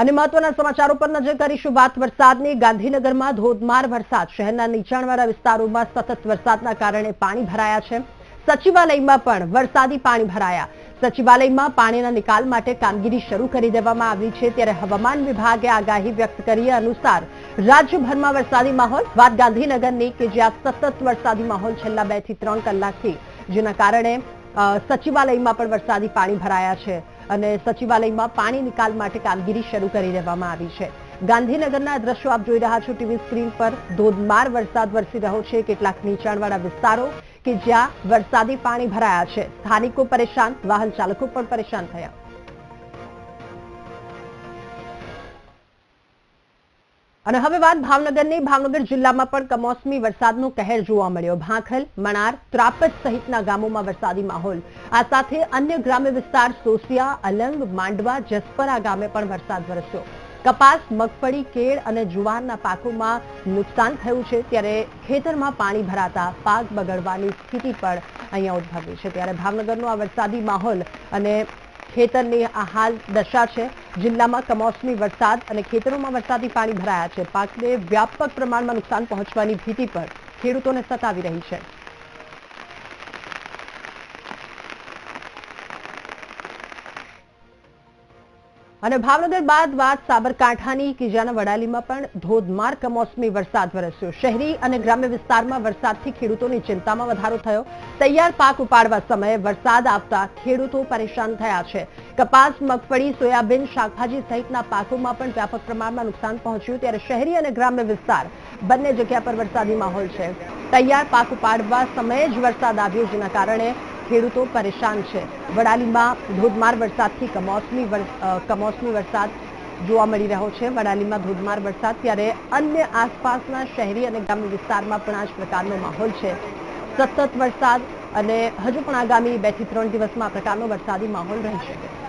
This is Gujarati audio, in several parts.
અને મહત્વના સમાચારો પર નજર કરીશું વાત વરસાદની. ગાંધીનગરમાં ધોધમાર વરસાદ. શહેરના નીચાણવાળા વિસ્તારોમાં સતત વરસાદના કારણે પાણી ભરાયા છે. સચિવાલયમાં પણ વરસાદી પાણી ભરાયા. સચિવાલયમાં પાણીના નિકાલ માટે કામગીરી શરૂ કરી દેવામાં આવી છે. ત્યારે હવામાન વિભાગે આગાહી વ્યક્ત કરી અનુસાર, રાજ્યભરમાં વરસાદી માહોલ. વાત ગાંધીનગરની કે જ્યાં સતત વરસાદી માહોલ છેલ્લા બેથી ત્રણ કલાકથી, જેના કારણે સચિવાલયમાં પણ વરસાદી પાણી ભરાયા છે. અને સચિવાલયમાં પાણી નિકાલ માટે કામગીરી શરૂ કરી દેવામાં આવી છે. ગાંધીનગરના દ્રશ્યો આપ જોઈ રહ્યા છો ટીવી સ્ક્રીન પર. ધોધમાર વરસાદ વરસી રહ્યો છે. કેટલાક નીચાણવાળા વિસ્તારો કે જ્યાં વરસાદી પાણી ભરાયા છે. સ્થાનિકો પરેશાન, વાહન ચાલકો પણ પરેશાન થયા. અને હવે વાત ભાવનગરની. ભાવનગર જિલ્લામાં પણ કમોસમી વરસાદનો કહેર જોવા મળ્યો. ભાંખલ, મણાર ત્રાપજ સહિતના ગામોમાં વરસાદી માહોલ. આ સાથે અન્ય ગ્રામ્ય વિસ્તાર સોસિયા, અલંગ, માંડવા, જસપરા ગામે પણ વરસાદ વરસ્યો. કપાસ, મગફળી, કેળ અને જુવારના પાકોમાં નુકસાન થયું છે. ત્યારે ખેતરમાં પાણી ભરાતા પાક બગડવાની સ્થિતિ પણ અહીંયા ઉદભવી છે. ત્યારે ભાવનગરનો આ વરસાદી માહોલ અને ખેતરની આ હાલ દશા છે. જિલ્લામાં કમોસમી વરસાદ અને ખેતરોમાં વરસાદી પાણી ભરાયા છે. પાકને વ્યાપક પ્રમાણમાં નુકસાન પહોંચવાની ભીતિ પર ખેડૂતોને સતાવી રહી છે. અને ભાવનગર બાદ વાત સાબરકાંઠાની કે જ્યાંના વડાલીમાં પણ ધોધમાર કમોસમી વરસાદ વરસ્યો. શહેરી અને ગ્રામ્ય વિસ્તારમાં વરસાદથી ખેડૂતોની ચિંતામાં વધારો થયો. તૈયાર પાક ઉપાડવા સમયે વરસાદ આવતા ખેડૂતો પરેશાન થયા છે. કપાસ, મગફળી, સોયાબીન, શાકભાજી સહિતના પાકોમાં પણ વ્યાપક પ્રમાણમાં નુકસાન પહોંચ્યું. ત્યારે શહેરી અને ગ્રામ્ય વિસ્તાર બંને જગ્યા પર વરસાદી માહોલ છે. તૈયાર પાક ઉપાડવા સમયે જ વરસાદ આવ્યો, જેના કારણે ખેડૂતો પરેશાન છે. વડાલીમાં ધોધમાર વરસાદથી કમોસમી કમોસમી વરસાદ જોવા મળી રહ્યો છે. વડાલીમાં ધોધમાર વરસાદ ત્યારે અન્ય આસપાસના શહેરી અને ગ્રામ્ય વિસ્તારમાં પણ આ જ પ્રકારનો માહોલ છે. સતત વરસાદ અને હજુ પણ આગામી બેથી ત્રણ દિવસમાં આ પ્રકારનો વરસાદી માહોલ રહી શકે.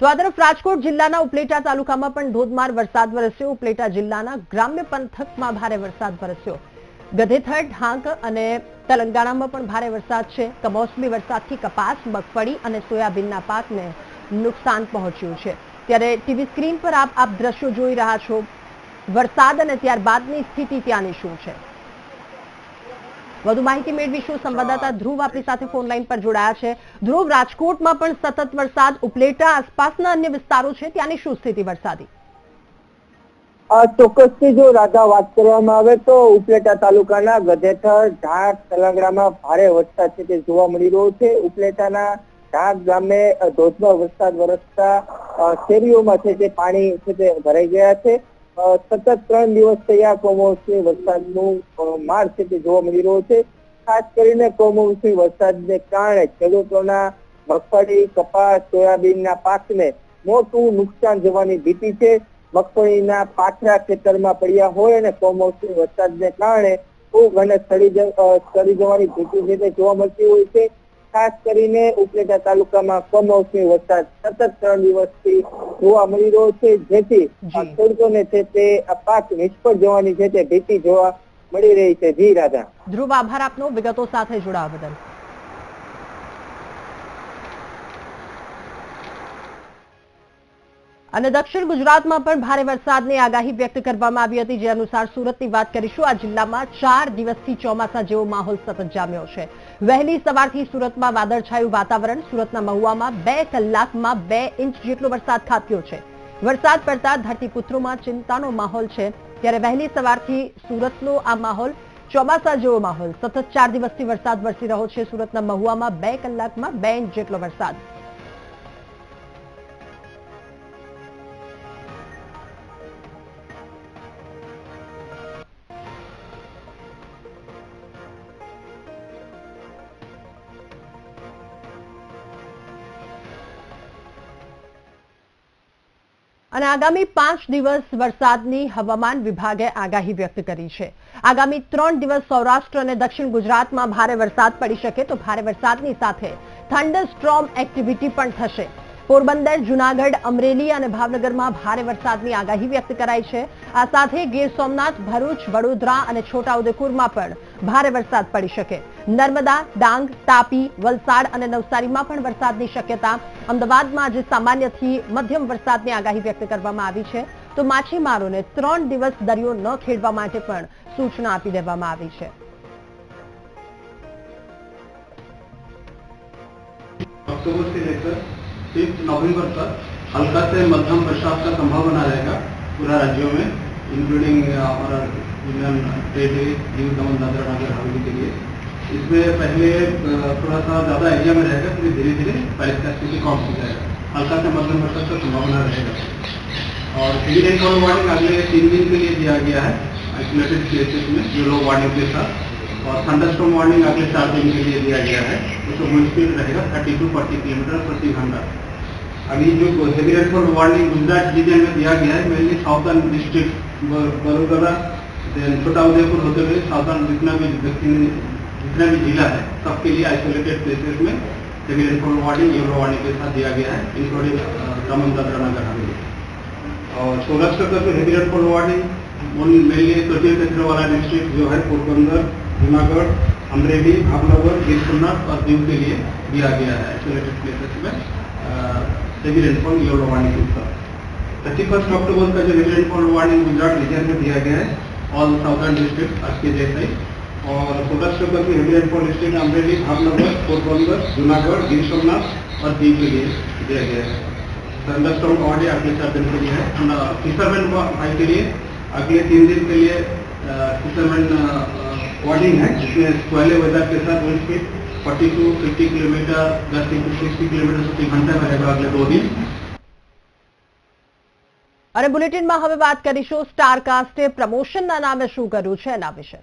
તો આ તરફ રાજકોટ જિલ્લાના ઉપલેટા તાલુકામાં પણ ધોધમાર વરસાદ વરસ્યો. ઉપલેટા જિલ્લાના ગ્રામ્ય પંથકમાં ભારે વરસાદ વરસ્યો. ગધેથર ઢાંક અને તેલંગાણામાં પણ ભારે વરસાદ છે. કમોસમી વરસાદથી કપાસ, મગફળી અને સોયાબીનના પાકને નુકસાન પહોંચ્યું છે. ત્યારે ટીવી સ્ક્રીન પર આપ આપ દ્રશ્યો જોઈ રહ્યા છો. વરસાદ અને ત્યારબાદની સ્થિતિ ત્યાંની શું છે? વધુ માહિતી મેળવીશું. સંવાદદાતા ધ્રુવ આપણી સાથે ફોન લાઈન પર જોડાયા છે. ધ્રુવ રાજકોટમાં પણ સતત વરસાદ ઉપલેટા આસપાસના અન્ય વિસ્તારો છે. ત્યાંની શું સ્થિતિ વરસાદી? ચોક્કસથી જો રાધા વાત કરવામાં આવે તો ઉપલેટા તાલુકાના ગધેથર ઢાક તલંગડામાં ભારે વરસાદ છે તે જોવા મળી રહ્યો છે. ઉપલેટાના ઢાક ગામે અ, ધોધમાર વરસાદ વરસતા શેરીઓમાં છે તે પાણી છે તે ભરાઈ ગયા છે. સતત ત્રણ દિવસ થયા કમોસમી વરસાદનું માર છે તે જોવા મળી રહ્યો છે. ખાસ કરીને કમોસમી વરસાદને કારણે ખેડૂતોના મગફળી, કપાસ, સોયાબીનના પાકને મોટું નુકસાન જવાની ભીતિ છે. મગફળીના પાથરા ખેતરમાં પડ્યા હોય અને કમોસમી વરસાદને કારણે ફૂગ અને સડી સડી જવાની ભીતિ જે જોવા મળતી હોય છે. ખાસ કરીને ઉપલેટા તાલુકામાં કમોસમી વરસાદ સતત ત્રણ દિવસથી જોવા મળી રહ્યો છે. જેથી ખેડૂતોને છે તે પાક નિષ્ફળ જવાની છે તે ભીતિ જોવા મળી રહી છે. જી રાધા. ધ્રુવ આભાર આપનો. વિગતો સાથે જોડાવા બદલ. અને દક્ષિણ ગુજરાતમાં પણ ભારે વરસાદની આગાહી વ્યક્ત કરવામાં આવી હતી. જે અનુસાર સુરતની વાત કરીશું આ જિલ્લામાં ચાર દિવસથી ચોમાસા જેવો માહોલ સતત જામ્યો છે. વહેલી સવારથી સુરતમાં વાદળછાયું વાતાવરણ, સુરતના મહુવામાં બે કલાકમાં બે ઇંચ જેટલો વરસાદ ખાબક્યો છે. વરસાદ પડતા ધરતીપુત્રોમાં ચિંતાનો માહોલ છે. ત્યારે વહેલી સવારથી સુરતનો આ માહોલ ચોમાસા જેવો માહોલ. સતત ચાર દિવસથી વરસાદ વરસી રહ્યો છે. સુરતના મહુવામાં બે કલાકમાં બે ઇંચ જેટલો વરસાદ. અને આગામી પાંચ દિવસ વરસાદની હવામાન વિભાગે આગાહી વ્યક્ત કરી છે. આગામી ત્રણ દિવસ સૌરાષ્ટ્ર અને દક્ષિણ ગુજરાતમાં ભારે વરસાદ પડી શકે તો ભારે વરસાદની સાથે થંડર સ્ટ્રોમ એક્ટિવિટી પણ થશે. પોરબંદર, જુનાગઢ, અમરેલી અને ભાવનગરમાં ભારે વરસાદની આગાહી વ્યક્ત કરાઈ છે. આ સાથે ગીર સોમનાથ, ભરૂચ, વડોદરા અને છોટાઉદેપુરમાં પણ ભારે વરસાદ પડી શકે. નર્મદા, ડાંગ, તાપી, વલસાડ અને નવસારીમાં પણ વરસાદની શક્યતા. અમદાવાદમાં આજે સામાન્યથી મધ્યમ વરસાદની આગાહી વ્યક્ત કરવામાં આવી છે. તો માછીમારોને ત્રણ દિવસ દરિયો ન ખેડવા માટે પણ સૂચના આપી દેવામાં આવી છે. ઓક્ટોબરથી લેકર फिफ्थ नवंबर तक हल्का से मध्यम बरसात का संभावना रहेगा पूरा राज्यों में इंक्लूडिंग हमारा यूनियन टेरिटरी दीव दमन, दादरा, नगर, हवेली के लिए। इसमें पहले थोड़ा सा ज़्यादा एरिया में रहेगा, फिर धीरे धीरे बारिश का स्थिति कम हो जाएगा। हल्का से मध्यम बरसात का संभावना रहेगा। और हेवी रेनफॉल वार्निंग अगले तीन दिन के लिए दिया गया है आइसोलेटेड प्लेसेस में, जो लो वार्निंग के साथ। और थंडरस्टॉर्म वार्निंग अगले चार दिन के लिए दिया गया है उसका विंड स्पीड रहेगा थर्टी टू फोर्टी किलोमीटर प्रति घंटा। अभी जो heavy rainfall warning Gujarat region में दिया गया है, मेनली साउथर्न डिस्ट्रिक्ट बड़ोदरा छोटा उदयपुर होते हुए साउथर्न जितना भी दक्षिण जितना भी जिला है, सबके लिए आइसोलेटेड प्लेसेस में heavy rainfall warning yellow warning के साथ दिया गया है इंक्लूडिंग दमन दादरा नगर हवेली और सौराष्ट्र का जो हेवी रेनफॉल वार्निंग, मेनली तटीय क्षेत्र वाला डिस्ट्रिक्ट जो है, पोरबंदर जूनागढ़ अमरेली, भावनगर गिर और दीव के लिए दिया गया है आइसोलेटेड प्लेसेस में। हेवी रेनफॉल येलो वार्निंग के साथ थर्टी फ़र्स्ट अक्टूबर का जो heavy rainfall warning Gujarat region में दिया गया है ऑल साउथर्न डिस्ट्रिक्ट आज के जैसे ही और सौराष्ट्र का जो heavy rainfall district Amreli Bhavnagar Porbandar Junagadh Gir Somnath और दीव के लिए दिया गया है थंडरस्टॉर्म का वार्निंग अगले चार दिन के लिए है फिशरमैन भाई के लिए अगले तीन दिन के लिए फिशरमैन वार्निंग है जिसमें कोयले वेदर के साथ wind speed forty to fifty kilometre दस टू सिक्सटी किलोमीटर प्रति घंटा में रहेगा अगले दो दिन અને બુલેટિનમાં હવે વાત કરીશું સ્ટારકાસ્ટે પ્રમોશનના નામે શું કર્યું છે એના વિશે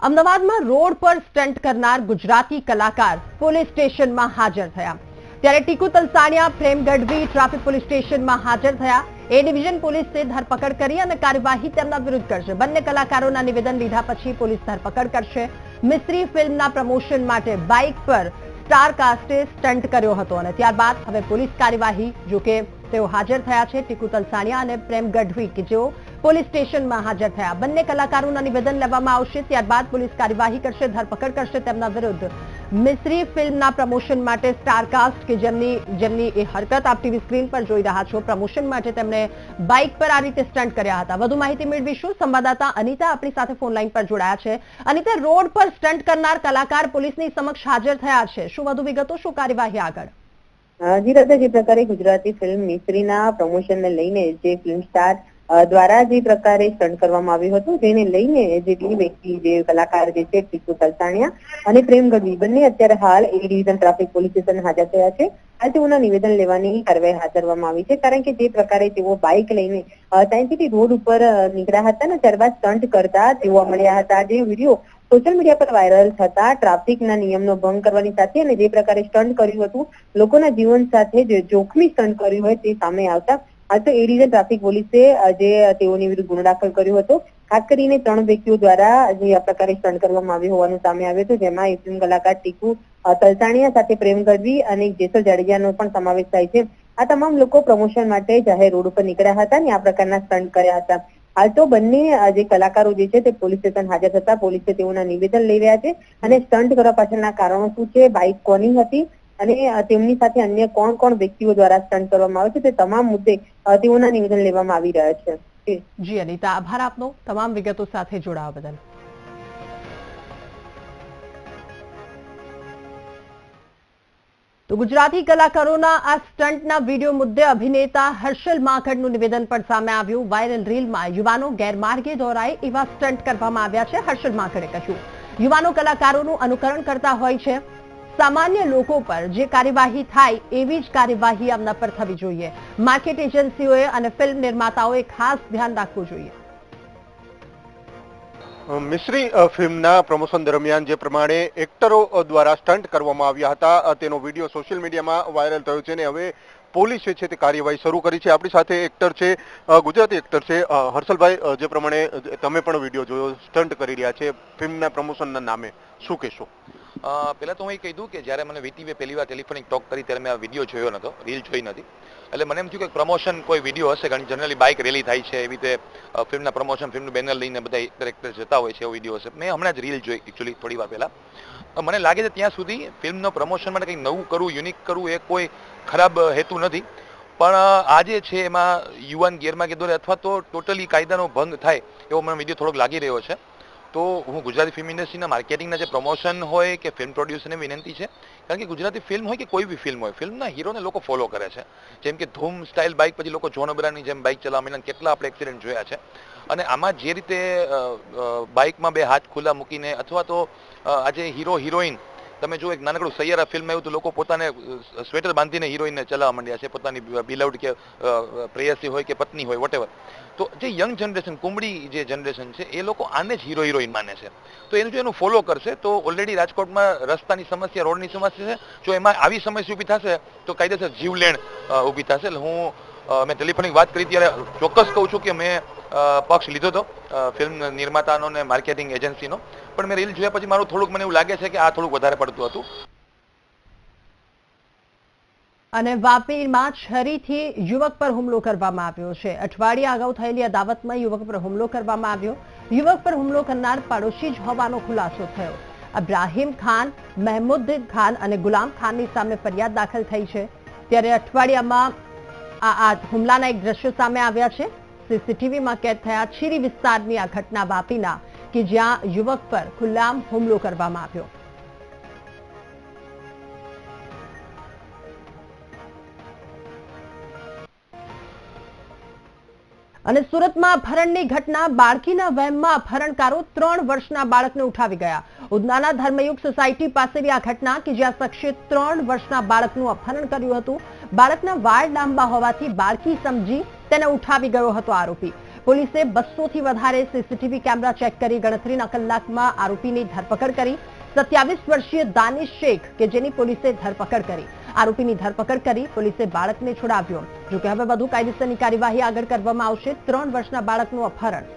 અમદાવાદમાં રોડ પર સ્ટન્ટ કરનાર ગુજરાતી કલાકાર પોલીસ સ્ટેશનમાં હાજર થયા ત્યારે ટીકુ તલસાણિયા પ્રેમ ગઢવી ટ્રાફિક પોલીસ સ્ટેશનમાં હાજર થયા એ ડિવિઝન પોલીસે ધરપકડ કરી અને કાર્યવાહી તેમના વિરુદ્ધ કરશે. બંને કલાકારોના નિવેદન લીધા પછી પોલીસ ધરપકડ કરશે. મિસ્ત્રી ફિલ્મના પ્રમોશન માટે બાઇક પર સ્ટાર સ્ટન્ટ કર્યો હતો અને ત્યારબાદ હવે પોલીસ કાર્યવાહી જોકે તેઓ હાજર થયા છે ટીકુ તલસાણિયા અને પ્રેમ ગઢવી, કે જેઓ પોલીસ સ્ટેશનમાં હાજર થયા. બંને કલાકારોના નિવેદન લેવામાં આવશે, ત્યારબાદ પોલીસ કાર્યવાહી કરશે, ધરપકડ કરશે તેમના વિરુદ્ધ. મિસ્ત્રી ફિલ્મના પ્રમોશન માટે સ્ટારકાસ્ટ કે જેમની જેમની એ હરકત આપ ટીવી સ્ક્રીન પર જોઈ રહ્યા છો, પ્રમોશન માટે તેમણે બાઇક પર આ રીતે સ્ટન્ટ કર્યા હતા. વધુ માહિતી મેળવીશું સંવાદદાતા અનિતા આપણી સાથે ફોન લાઈન પર જોડાયા છે. અનિતા, રોડ પર સ્ટન્ટ કરનાર કલાકાર પોલીસની સમક્ષ હાજર થયા છે. શું વધુ વિગતો? શું કાર્યવાહી આગળ? જી જે પ્રકારે ગુજરાતી ફિલ્મ મિસ્ત્રીના પ્રમોશનને લઈને જે ફિલ્મ સ્ટાર દ્વારા જે પ્રકારે સ્ટન્ટ કરવામાં આવ્યું હતું, જેને લઈને જે વ્યક્તિ, જે કલાકાર જે છે ટીકુ તલસાણિયા અને પ્રેમ બંને અત્યારે હાલ A division traffic police station હાજર થયા છે. હાલ તેઓના નિવેદન લેવાની કાર્યવાહી હાથ ધરવામાં આવી છે, કારણ કે જે પ્રકારે તેઓ બાઇક લઈને ત્યાંથી રોડ ઉપર નીકળ્યા હતા ને, ત્યારબાદ સ્ટન્ટ કરતા તેઓ મળ્યા હતા. જે વીડિયો સોશિયલ મીડિયા પર વાયરલ થતા ટ્રાફિકના નિયમનો ભંગ કરવાની સાથે અને જે પ્રકારે સ્ટન્ટ કર્યું હતું, લોકોના જીવન સાથે જે જોખમી સ્ટન્ટ કર્યું હોય તે સામે આવતા હાલ તો એ ટ્રાફિક પોલીસે આજે તેઓની વિરુદ્ધ ગુનો દાખલ કર્યો હતો, ખાસ કરીને ત્રણ વ્યક્તિઓ દ્વારા જે આ પ્રકારે સ્ટન્ટ કરવામાં આવ્યું હોવાનું સામે આવ્યું હતું, જેમાં એક કલાકાર ટીકુ તલસાણીયા સાથે પ્રેમ ગઢવી અને જેસલ જાડેજાનો પણ સમાવેશ થાય છે. આ તમામ લોકો પ્રમોશન માટે જાહેર રોડ ઉપર નીકળ્યા હતા અને આ પ્રકારના સ્ટન્ટ કર્યા હતા. હાલ તો બંને જે કલાકારો જે છે તે પોલીસ સ્ટેશન હાજર થતા પોલીસે તેઓના નિવેદન લઈ રહ્યા છે અને સ્ટન્ટ કરવા પાછળના કારણો શું છે? બાઇક કોની હતી. અને તેમની સાથે અન્ય કોણ કોણ વ્યક્તિઓ દ્વારા સ્ટન્ટ કરવામાં આવે છે તે તમામ મુદ્દે તેઓના નિવેદન લેવામાં આવી રહ્યા છે. જી. અનિતા, આભાર આપનો. તમામ વિગતો સાથે જોડાવા બદલ. તો ગુજરાતી કલાકારોના આ સ્ટન્ટના વીડિયો મુદ્દે અભિનેતા હર્ષલ માખડનું નિવેદન પણ સામે આવ્યું. વાયરલ રીલમાં યુવાનો ગેરમાર્ગે દોરાય એવા સ્ટન્ટ કરવામાં આવ્યા છે. હર્ષલ માખડે કહ્યું, યુવાનો કલાકારોનું અનુકરણ કરતા હોય છે. સામાન્ય લોકો પર જે કાર્યવાહી થાય એવી જ કાર્યવાહી આમના પર થવી જોઈએ. માર્કેટ એજન્સીઓએ અને ફિલ્મ નિર્માતાઓએ ખાસ ધ્યાન રાખવું જોઈએ. મિશ્રી ફિલ્મના પ્રમોશન દરમિયાન જે પ્રમાણે એક્ટરો દ્વારા સ્ટન્ટ કરવામાં આવ્યા હતા તેનો વીડિયો સોશિયલ મીડિયામાં વાયરલ થયો છે અને હવે પોલીસે છે તે કાર્યવાહી શરૂ કરી છે. આપણી સાથે એક્ટર છે ગુજરાતી એક્ટર છે હર્ષલભાઈ જે પ્રમાણે તમે પણ વીડિયો જોયો સ્ટન્ટ કરી રહ્યા છે ફિલ્મના પ્રમોશનના નામે. શું કહેશો? પહેલાં તો હું એ કહી દઉં કે જ્યારે મને વીટીવે પહેલી વાર ટેલિફોનિક ટોક કરી ત્યારે મેં આ વીડિયો જોયો નહોતો રીલ જોઈ નથી. એટલે મને એમ થયું કે પ્રમોશન કોઈ વીડિયો હશે, કારણ જનરલી બાઇક રેલી થાય છે, એવી રીતે ફિલ્મના પ્રમોશન, ફિલ્મનું બેનર લઈને બધા એક્ટર જતા હોય છે એવો વીડિયો હશે. મેં હમણાં જ રીલ જોઈ એકચ્યુઅલી થોડી વાર પહેલા. મને લાગે છે ત્યાં સુધી ફિલ્મનો પ્રમોશન માટે કંઈક નવું કરવું, યુનિક કરવું એ કોઈ ખરાબ હેતુ નથી. પણ આજે છે એમાં યુવાન ગેરમાં કીધું અથવા તો ટોટલી કાયદાનો ભંગ થાય એવો મને વીડિયો થોડોક લાગી રહ્યો છે. તો હું ગુજરાતી ફિલ્મ ઇન્ડસ્ટ્રીના માર્કેટિંગના જે પ્રમોશન હોય કે ફિલ્મ પ્રોડ્યુસરને વિનંતી છે, કારણ કે ગુજરાતી ફિલ્મ હોય કે કોઈ બી ફિલ્મ હોય ફિલ્મના હીરોને લોકો ફોલો કરે છે. જેમ કે ધૂમ સ્ટાઇલ બાઇક પછી લોકો જોન અબ્રાની જેમ બાઇક ચલાવવા કેટલા આપણે એક્સિડન્ટ જોયા છે. અને આમાં જે રીતે બાઇકમાં બે હાથ ખુલ્લા મૂકીને અથવા તો આજે હીરો હિરોઈન તમે જો એક નાનકડું સૈયારા ફિલ્મ આવ્યું તો લોકો પોતાને સ્વેટર બાંધીને હિરોઈનને ચલાવવા માંડ્યા છે. પોતાની બિલવડ કે પ્રેયસી હોય કે પત્ની હોય વોટેવર તો જે યંગ જનરેશન કુંબળી જે જનરેશન છે, એ લોકો આને જ હીરો હિરોઈન માને છે. તો એનું જો એનું ફોલો કરશે, તો ઓલરેડી રાજકોટમાં રસ્તાની સમસ્યા, રોડની સમસ્યા છે. જો એમાં આવી સમસ્યા ઊભી થશે, તો કાયદેસર જીવલેણ ઊભી થશે. હું મેં ટેલિફોનિક વાત કરી ત્યારે ચોક્કસ કહું છું કે મેં પક્ષ લીધો હતો ફિલ્મ નિર્માતાનો ને માર્કેટિંગ એજન્સીનો પણ મેં રીલ જોયા પછી મારું થોડુંક મને એવું લાગે છે કે આ થોડુંક વધારે પડતું હતું. અને વાપીમાં છરીથી યુવક પર હુમલો કરવામાં આવ્યો છે. અઠવાડિયા અગાઉ થયેલી અદાવતમાં યુવક પર હુમલો કરવામાં આવ્યો. યુવક પર હુમલો કરનાર પાડોશી જ હોવાનો ખુલાસો થયો. અબ્રાહિમ ખાન મહેમુદ્દીન ખાન અને ગુલામ ખાનની સામે ફરિયાદ દાખલ થઈ છે. ત્યારે અઠવાડિયામાં આ હુમલાના એક દ્રશ્યો સામે આવ્યા છે. સીસીટીવીમાં કેદ થયા છીરી વિસ્તારની આ ઘટના વાપીના કે જ્યાં યુવક પર ખુલ્લામ હુમલો કરવામાં આવ્યો. અને સુરતમાં અપહરણની ઘટના, બાળકીના વહેમમાં અપહરણકારો ત્રણ વર્ષના બાળકને ઉઠાવી ગયા. ઉધનાના ધર્મયુગ સોસાયટી પાસેની આ ઘટના કે જ્યાં શખ્સે ત્રણ વર્ષના બાળકનું અપહરણ કર્યું હતું, બાળકના વાળ લાંબા હોવાથી બાળકી સમજી તેને ઉઠાવી ગયો હતો આરોપી. પોલીસે બસોથી વધારે સીસીટીવી કેમેરા ચેક કરી ગણતરીના કલાકમાં આરોપીની ધરપકડ કરી. સત્યાવીસ વર્ષીય દાનિશ શેખ કે જેની પોલીસે ધરપકડ કરી. આરોપીની ધરપકડ કરી પોલીસે બાળકને છોડાવ્યો. જોકે હવે વધુ કાયદેસરની કાર્યવાહી આગળ કરવામાં આવશે. ત્રણ વર્ષના બાળકનું અપહરણ.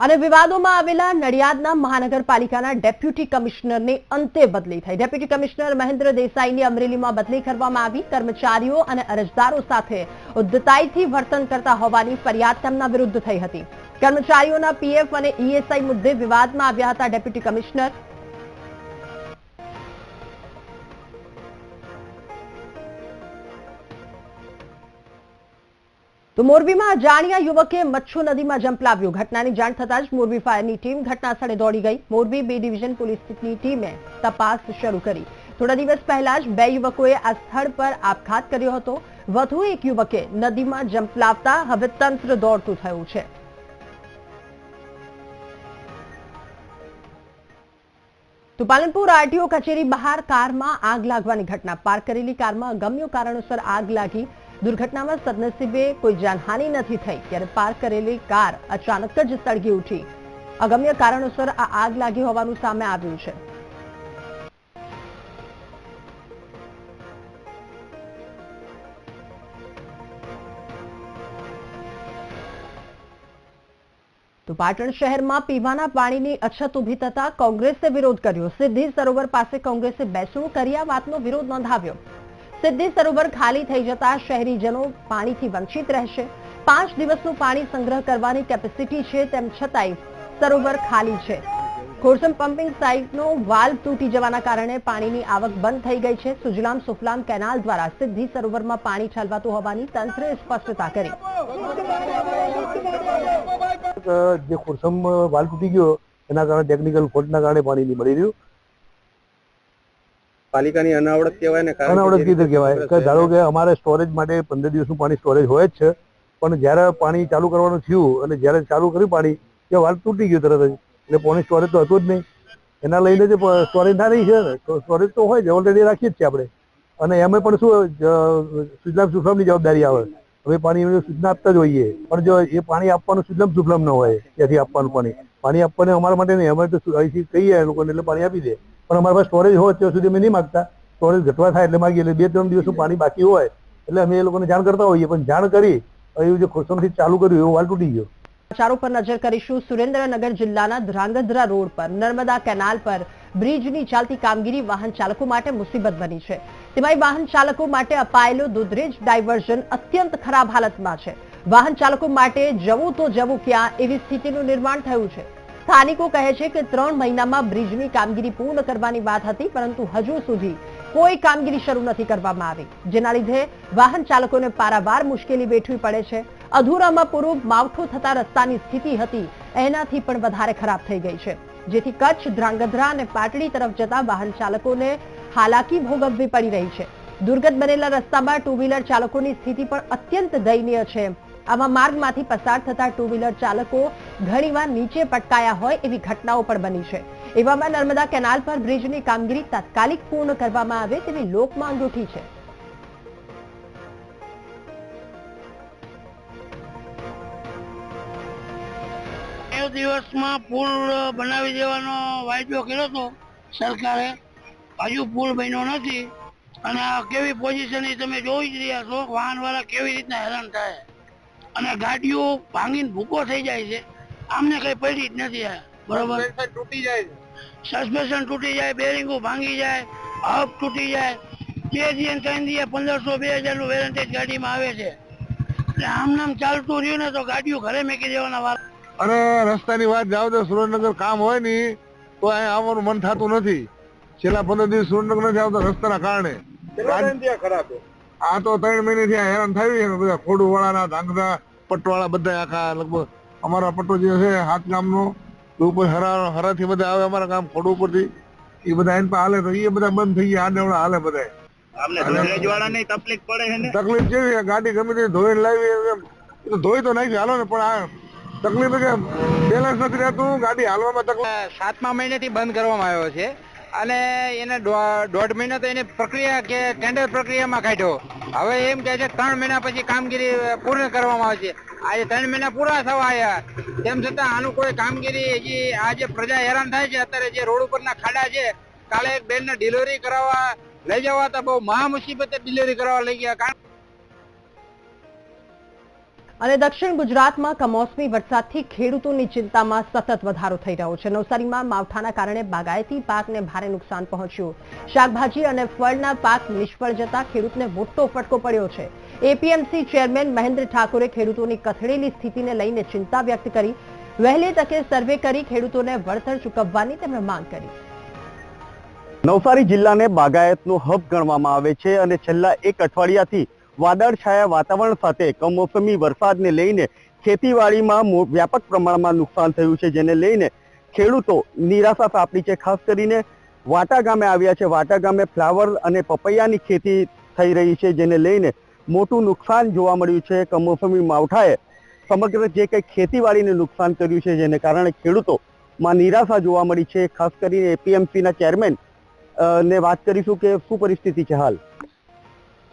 અને વિવાદોમાં આવેલા નડિયાદના મહાનગરપાલિકાના ડેપ્યુટી કમિશનરને અંતે બદલી થઈ. ડેપ્યુટી કમિશનર મહેન્દ્ર દેસાઈની અમરેલીમાં બદલી કરવામાં આવી. કર્મચારીઓ અને અરજદારો સાથે ઉદ્ધતાઈથી વર્તન કરતા હોવાની ફરિયાદ તેમના વિરુદ્ધ થઈ હતી. કર્મચારીઓના પીએફ અને ઈએસઆઈ મુદ્દે વિવાદમાં આવ્યા હતા ડેપ્યુટી કમિશનર. તો મોરબીમાં અજાણ્યા યુવકે મચ્છુ નદીમાં જંપલાવ્યું ઘટનાની જાણ થતાં જ મોરબી ફાયરની ટીમ ઘટનાસ્થળે દોડી ગઈ. મોરબી બે ડિવિઝન પોલીસની ટીમે તપાસ શરૂ કરી. થોડા દિવસ પહેલા જ બે યુવકોએ આ સ્થળ પર આપઘાત કર્યો હતો. વધુ એક યુવકે નદીમાં જંપલાવતા હવે તંત્ર દોડતું થયું છે. તો પાલનપુર આરટીઓ કચેરી બહાર કારમાં આગ લાગવાની ઘટના. પાર્ક કરેલી કારમાં અગમ્ય કારણોસર આગ લાગી દુર્ઘટનામાં સદનસીબે કોઈ જાનહાની નથી થઈ, ત્યારે પાર્ક કરેલી કાર અચાનક જ સળગી ઉઠી. અગમ્ય કારણોસર આ આગ લાગી હોવાનું સામે આવ્યું છે. તો પાટણ શહેરમાં પીવાના પાણીની અછત ઊભી થતા કોંગ્રેસે વિરોધ કર્યો. સિદ્ધિ સરોવર પાસે કોંગ્રેસે બેસણું કરી આ વાતનો વિરોધ નોંધાવ્યો. સિદ્ધિ સરોવર ખાલી થઈ જતા શહેરીજનો પાણીથી વંચિત રહેશે. પાંચ દિવસનું પાણી સંગ્રહ કરવાની કેપેસિટી છે તેમ છતાંય સરોવર ખાલી છે. ખોરસમ પમ્પિંગ સાઇટનો વાલ્વ તૂટી જવાના કારણે પાણીની આવક બંધ થઈ ગઈ છે. સુજલામ સુફલામ કેનાલ દ્વારા સિદ્ધિ સરોવરમાં પાણી ઠલવાતું હોવાની તંત્રે સ્પષ્ટતા કરી. જે ખોરસમ વાલ તૂટી ગયો, એના કારણે ટેકનિકલ ફોલ્ટના કારણે પાણી નહીં મળી રહ્યું. પાલિકાની અનાવડત કહેવાય ને અનાવડત કીધું કહેવાય. કે ધારો કે અમારે સ્ટોરેજ માટે પંદર દિવસનું પાણી સ્ટોરેજ હોય જ છે પણ જ્યારે પાણી ચાલુ કરવાનું થયું અને જ્યારે ચાલુ કર્યું પાણી તે વાલ તૂટી ગયું તરત જ. એટલે પાણી સ્ટોરેજ તો હતું જ નહીં. એના લઈને જે સ્ટોરેજ ના રહી છે ને તો સ્ટોરેજ તો હોય જ ઓલરેડી રાખીએ જ છે આપણે. અને એમાં પણ શું સુજલામ સુફલામની જવાબદારી આવે. હવે પાણી સૂચના આપતા જ હોઈએ. પણ જો એ પાણી આપવાનું સુજલામ સુફલામ ન હોય ત્યાંથી આપવાનું પાણી. પાણી આપવાને અમારા માટે નહીં. અમે તો અહીંથી કહીએ લોકોને એટલે પાણી આપી દે. પણ અમારા પાસે સ્ટોરેજ હોય ત્યાં સુધી અમે નહીં માગતા. સ્ટોરેજ ઘટવા થાય એટલે માગીએ. એટલે બે ત્રણ દિવસનું પાણી બાકી હોય એટલે અમે એ લોકોને જાણ કરતા હોઈએ. પણ જાણ કરી એવું જે ખોરસમથી ચાલુ કર્યું એવો વાલ તૂટી ગયો. સમાચારો પર નજર કરીશું. સુરેન્દ્રનગર જિલ્લાના ધ્રાંગધ્રા રોડ પર, નર્મદા કેનાલ પર બ્રિજની ચાલતી કામગીરી વાહન ચાલકો માટે મુસીબત બની છે. તેમાં વાહન ચાલકો માટે અપાયેલો દુધરેજ ડાયવર્ઝન અત્યંત ખરાબ હાલતમાં છે. વાહન ચાલકો માટે જવું તો જવું ક્યાં એવી સ્થિતિનું નિર્માણ થયું છે. સ્થાનિકો કહે છે કે ત્રણ મહિનામાં બ્રિજની કામગીરી પૂર્ણ કરવાની વાત હતી, પરંતુ હજુ સુધી કોઈ કામગીરી શરૂ નથી કરવામાં આવી. જેના લીધે વાહન ચાલકોને પારાવાર મુશ્કેલી વેઠવી પડે છે. અધૂરામાં પૂરું માવઠું થતા રસ્તાની સ્થિતિ હતી, એનાથી પણ વધારે ખરાબ થઈ ગઈ છે. જેથી કચ્છ, ધ્રાંગધ્રા અને પાટડી તરફ જતા વાહન ચાલકોને હાલાકી ભોગવવી પડી રહી છે. દુર્ગત બનેલા રસ્તામાં ટુ વ્હીલર ચાલકોની સ્થિતિ પણ અત્યંત દયનીય છે. આવા માર્ગમાંથી પસાર થતા ટુ વ્હીલર ચાલકો ઘણીવાર નીચે પટકાયા હોય એવી ઘટનાઓ પણ બની છે. એવામાં નર્મદા કેનાલ પર બ્રિજની કામગીરી તાત્કાલિક પૂર્ણ કરવામાં આવે તેવી લોકમાંગ ઉઠી છે. દિવસમાં પુલ બનાવી દેવાનો વાયદો કર્યો હતો સરકારે. હજુ પુલ બન્યો નથી. અને કેવી પોઝિશન તમે જોઈ જ રહ્યા છો? વાહન વાળા કેવી રીતના હેરાન થાય? અને ગાડીઓ ભાંગીને ભૂકો થઈ જાય છે. આમને કઈ પડી જ નથી બરોબર? તૂટી જાય સસ્પેન્શન તૂટી જાય બેરિંગો ભાંગી જાય હબ તૂટી જાય. બે દિવસ ત્રણ દિવસ પંદરસો બે હજારનું વેરંટેજ ગાડીમાં આવે છે. એટલે આમ નામ ચાલતું રહ્યું ને તો ગાડીઓ ઘરે મેકી દેવાના વાત અને રસ્તાની વાત જાવ તો સુરેન્દ્રનગર કામ હોય ને તો અહીં આવવાનું મન થતું નથી. છેલ્લા પંદર દિવસ સુરેન્દ્રનગર નથી આવતા રસ્તાના કારણે. ખરાબ આ તો ત્રણ મહિને થી હેરાન થયું છે બધા ખોડુ વાળાના ધાંગધા પટવાળા બધા આખા લગભગ અમારા પટ્ટો જે છે હાથ ગામનો ઉપર હરા હરાથી બધા આવે અમારા ગામ ખોડુ ઉપરથી. એ બધા એન હાલે તો એ બધા બંધ થઈ ગયા આડે હાલે બધા તકલીફ કેવી છે? ગાડી ગમે તે ધોઈને લાવી એમ. તો ધોઈ તો નાખી હાલો ને પણ આ તકલીફ બેલેન્સ નથી રહેતું ગાડી હાલવામાં તકલીફ. સાતમા મહિનેથી બંધ કરવામાં આવ્યો છે. અને એને દોઢ મહિનો તો એની પ્રક્રિયા કે ટેન્ડર પ્રક્રિયામાં કાઢ્યો. હવે એમ કહે છે, ત્રણ મહિના પછી કામગીરી પૂર્ણ કરવામાં આવશે. આજે ત્રણ મહિના પૂરા થવા આવ્યા તેમ છતાં આનું કોઈ કામગીરી હજી આજે પ્રજા હેરાન થાય છે. અત્યારે જે રોડ ઉપરના ખાડા છે, કાલે એક બેનને ડિલિવરી કરાવવા લઈ જવા હતા બહુ મહા મુસીબતે ડિલિવરી કરાવવા લઈ ગયા. કારણ અને દક્ષિણ ગુજરાતમાં કમોસમી વરસાદથી ખેડૂતોની ચિંતામાં સતત વધારો થઈ રહ્યો છે. નવસારીમાં માવઠાના કારણે બાગાયતી પાકને ભારે નુકસાન પહોંચ્યું. શાકભાજી અને ફળના પાક નિષ્ફળ જતા ખેડૂતને મોટો ફટકો પડ્યો છે. એપીએમસી ચેરમેન મહેન્દ્ર ઠાકોરે ખેડૂતોની કથળેલી સ્થિતિને લઈને ચિંતા વ્યક્ત કરી. વહેલી તકે સર્વે કરી ખેડૂતોને વળતર ચૂકવવાની તેમણે માંગ કરી. નવસારી જિલ્લાને બાગાયતનું હબ ગણવામાં આવે છે અને છેલ્લા એક અઠવાડિયાથી વાદળછાયા વાતાવરણ સાથે કમોસમી વરસાદને લઈને ખેતીવાડીમાં વ્યાપક પ્રમાણમાં નુકસાન થયું છે, જેને લઈને ખેડૂતો નિરાશા સાપડી છે. ખાસ કરીને વાટા ગામે આવ્યા છે. વાટા ગામે ફ્લાવર અને પપૈયાની ખેતી થઈ રહી છે, જેને લઈને મોટું નુકસાન જોવા મળ્યું છે. કમોસમી માવઠાએ સમગ્ર જે કંઈ ખેતીવાડીને નુકસાન કર્યું છે, જેને કારણે ખેડૂતોમાં નિરાશા જોવા મળી છે. ખાસ કરીને એપીએમસીના ચેરમેન ને વાત કરીશું કે શું પરિસ્થિતિ છે હાલ?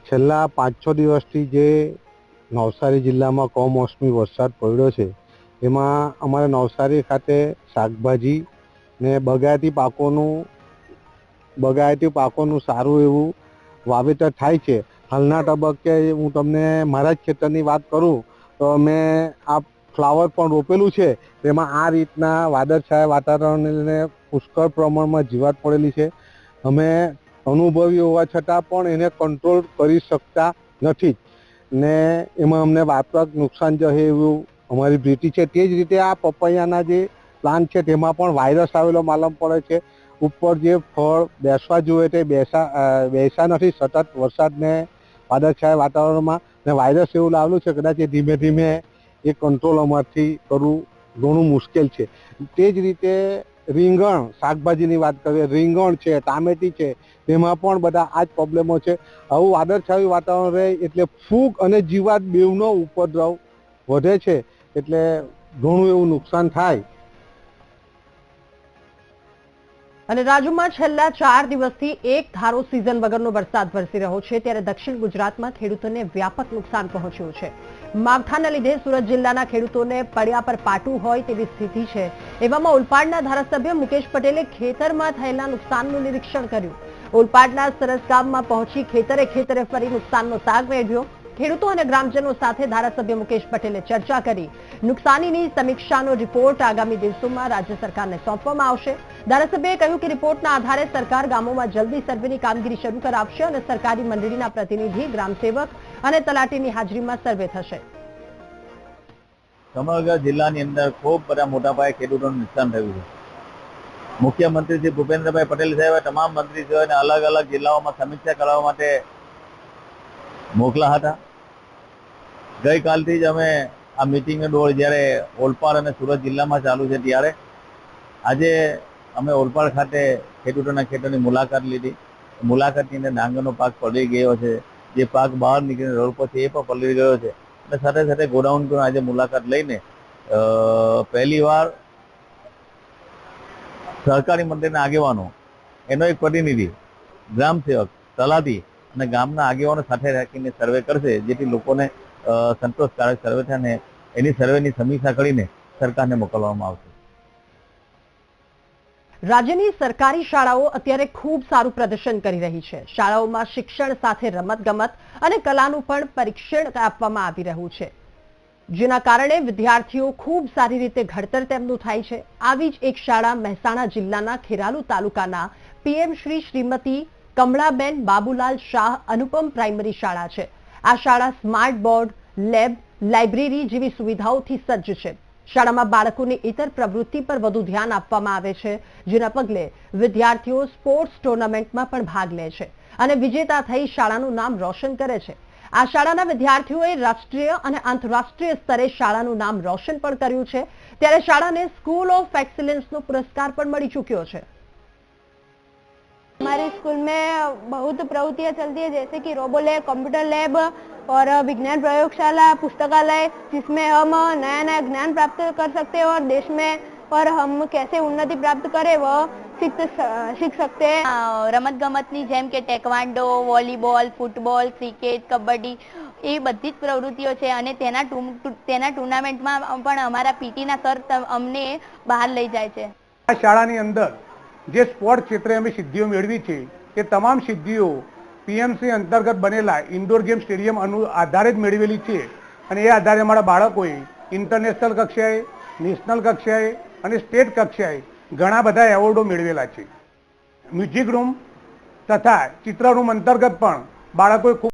છેલ્લા પાંચ છ દિવસથી જે નવસારી જિલ્લામાં કમોસમી વરસાદ પડ્યો છે, એમાં અમારે નવસારી ખાતે શાકભાજી ને બગાયતી પાકોનું બગાયતી પાકોનું સારું એવું વાવેતર થાય છે. હાલના તબક્કે હું તમને મારા જ ખેતરની વાત કરું, તો મેં આ ફ્લાવર પણ રોપેલું છે. તેમાં આ રીતના વાદળછાયા વાતાવરણને પુષ્કળ પ્રમાણમાં જીવાત પડેલી છે. અમે અનુભવી હોવા છતાં પણ એને કંટ્રોલ કરી શકતા નથી. ને એમાં અમને વાપરક નુકસાન જશે એવું અમારી ભીતિ છે. તે જ રીતે આ પપૈયાના જે પ્લાન્ટ છે તેમાં પણ વાયરસ આવેલો માલમ પડે છે. ઉપર જે ફળ બેસવા જોઈએ તે બેસા બેસા નથી. સતત વરસાદને વાદળછાયા વાતાવરણમાં ને વાયરસ એવું લાવેલું છે કદાચ એ ધીમે ધીમે એ કંટ્રોલ અમારથી કરવું ઘણું મુશ્કેલ છે. તે જ રીતે રીંગણ, શાકભાજીની વાત કરીએ, રીંગણ છે, ટામેટી છે તેમાં પણ બધા આ જ પ્રોબ્લેમો છે. આવું વાદળછાયું વાતાવરણ રહે એટલે ફૂગ અને જીવાત બેવનો ઉપદ્રવ વધે છે એટલે ઘણું એવું નુકસાન થાય. અને રાજ્યમાં છેલ્લા ચાર દિવસથી એક ધારો સિઝન વગરનો વરસાદ વરસી રહ્યો છે, ત્યારે દક્ષિણ ગુજરાતમાં ખેડૂતોને વ્યાપક નુકસાન પહોંચ્યું છે. માવઠાના લીધે સુરત જિલ્લાના ખેડૂતોને પડ્યા પર પાટું હોય તેવી સ્થિતિ છે. એવામાં ઉલપાડના ધારાસભ્ય મુકેશ પટેલે ખેતરમાં થયેલા નુકસાનનું નિરીક્ષણ કર્યું. ઉલપાડના સરસ ગામમાં પહોંચી ખેતરે ખેતરે ફરી નુકસાનનો તાગ મેળવ્યો ખેડૂતો અને ગ્રામજનો સાથે ધારાસભ્ય મુકેશ પટેલે ચર્ચા કરી. નુકસાનીની સમીક્ષાનો રિપોર્ટ આગામી દિવસોમાં રાજ્ય સરકારને સોંપવામાં આવશે. ધારાસભ્યએ કહ્યું કે રિપોર્ટના આધારે સરકાર ગામોમાં જલ્દી સર્વેની કામગીરી શરૂ કરાવશે અને સરકારી મંડળીના પ્રતિનિધિ, ગ્રામસેવક અને તલાટીની હાજરીમાં સર્વે થશે. સમગ્ર જિલ્લાની અંદર ખૂબ બધા મોટા પાયે ખેડૂતોનું નુકસાન થયું છે. મુખ્યમંત્રી શ્રી ભૂપેન્દ્રભાઈ પટેલ સાહેબે તમામ મંત્રીશ્રીઓને અલગ અલગ જિલ્લાઓમાં સમીક્ષા કરવા માટે મોકલા હતા. ગઈકાલથી જ અમે આ મિટિંગનો દોર જ્યારે ઓલપાડ અને સુરત જિલ્લામાં ચાલુ છે ત્યારે આજે અમે ઓલપાડ ખાતે ખેડૂતોના ખેતરની મુલાકાત લીધી. મુલાકાતની અંદર ડાંગરનો પાક પલળી ગયો છે. જે પાક બહાર નીકળીને રોડ પર છે એ પણ પલળી ગયો છે. અને સાથે સાથે ગોડાઉન પણ આજે મુલાકાત લઈને પહેલીવાર સહકારી મંત્રીના આગેવાનો, એનો એક પ્રતિનિધિ ગ્રામ સેવક તલાટી અને ગામના આગેવાનો સાથે રાખીને સર્વે કરશે, જેથી લોકોને સંતોષકારક સર્વે થાય અને એની સર્વેની સમીક્ષા કરીને સરકારને મોકલવામાં આવશે. રાજ્યની સરકારી શાળાઓ અત્યારે ખૂબ સારું પ્રદર્શન કરી રહી છે. શાળાઓમાં શિક્ષણ સાથે રમતગમત અને કલાનું પણ પરીક્ષણ આપવામાં આવી રહ્યું છે. જેના કારણે વિદ્યાર્થીઓ ખૂબ સારી રીતે ઘડતર તેમનું થાય છે. આવી જ એક શાળા મહેસાણા જિલ્લાના ખેરાલુ તાલુકાના પીએમ શ્રી શ્રીમતી કમળાબેન બાબુલાલ શાહ અનુપમ પ્રાઇમરી શાળા છે. આ શાળા સ્માર્ટ બોર્ડ, લેબ, લાઇબ્રેરી જેવી સુવિધાઓથી સજ્જ છે. શાળામાં બાળકોની ઇતર પ્રવૃત્તિ પર વધુ ધ્યાન આપવામાં આવે છે, જેના પગલે વિદ્યાર્થીઓ સ્પોર્ટ્સ ટુર્નામેન્ટમાં પણ ભાગ લે છે અને વિજેતા થઈ શાળાનું નામ રોશન કરે છે. આ શાળાના વિદ્યાર્થીઓએ રાષ્ટ્રીય અને આંતરરાષ્ટ્રીય સ્તરે શાળાનું નામ રોશન પણ કર્યું છે. ત્યારે શાળાને સ્કૂલ ઓફ એક્સેલેન્સનો પુરસ્કાર પણ મળી ચૂક્યો છે. हमारे स्कूल में बहुत प्रवृत्तियाँ चलती है जैसे कि रोबो लैब कंप्यूटर लैब और विज्ञान प्रयोगशाला पुस्तकालय जिसमें हम नया नया ज्ञान प्राप्त कर सकते हैं और देश में और हम कैसे उन्नति प्राप्त करें वो सीख सीख सकते हैं રમત ગમતની જેમ કે taekwondo volleyball football cricket kabaddi એ બધી જ પ્રવૃત્તિઓ છે અને તેના ટૂ- ટૂ- તેના ટુર્નામેન્ટમાં પણ અમારા પીટીના સર ત- અમને બહાર લઈ જાય છે આ શાળાની અંદર જે સ્પોર્ટ ક્ષેત્રે અમે સિદ્ધિઓ મેળવી છે એ તમામ સિદ્ધિઓ પીએમસી અંતર્ગત બનેલા ઇન્ડોર ગેમ સ્ટેડિયમ અનુ આધારે જ મેળવેલી છે. અને એ આધારે અમારા બાળકોએ ઇન્ટરનેશનલ કક્ષાએ નેશનલ કક્ષાએ અને સ્ટેટ કક્ષાએ ઘણા બધા એવોર્ડો મેળવેલા છે. મ્યુઝિક રૂમ તથા ચિત્રરૂમ અંતર્ગત પણ બાળકોએ ખૂબ